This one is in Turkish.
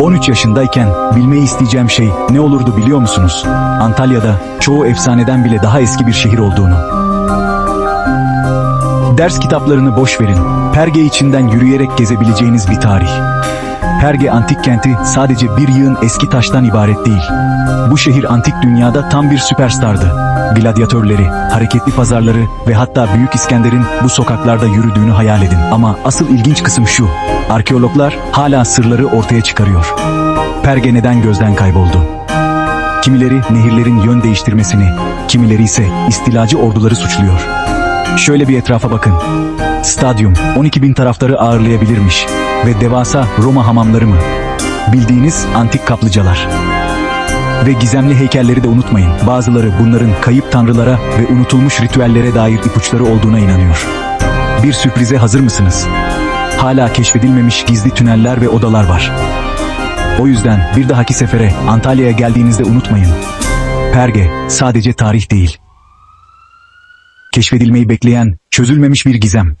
13 yaşındayken bilmeyi isteyeceğim şey ne olurdu biliyor musunuz? Antalya'da çoğu efsaneden bile daha eski bir şehir olduğunu. Ders kitaplarını boş verin. Perge içinden yürüyerek gezebileceğiniz bir tarih. Perge antik kenti sadece bir yığın eski taştan ibaret değil. Bu şehir antik dünyada tam bir süperstardı. Gladyatörleri, hareketli pazarları ve hatta Büyük İskender'in bu sokaklarda yürüdüğünü hayal edin. Ama asıl ilginç kısım şu. Arkeologlar hala sırları ortaya çıkarıyor. Perge neden gözden kayboldu? Kimileri nehirlerin yön değiştirmesini, kimileri ise istilacı orduları suçluyor. Şöyle bir etrafa bakın. Stadyum 12 bin taraftarı ağırlayabilirmiş ve devasa Roma hamamları mı? Bildiğiniz antik kaplıcalar. Ve gizemli heykelleri de unutmayın. Bazıları bunların kayıp tanrılara ve unutulmuş ritüellere dair ipuçları olduğuna inanıyor. Bir sürprize hazır mısınız? Hala keşfedilmemiş gizli tüneller ve odalar var. O yüzden bir dahaki sefere Antalya'ya geldiğinizde unutmayın. Perge sadece tarih değil. Keşfedilmeyi bekleyen, çözülmemiş bir gizem.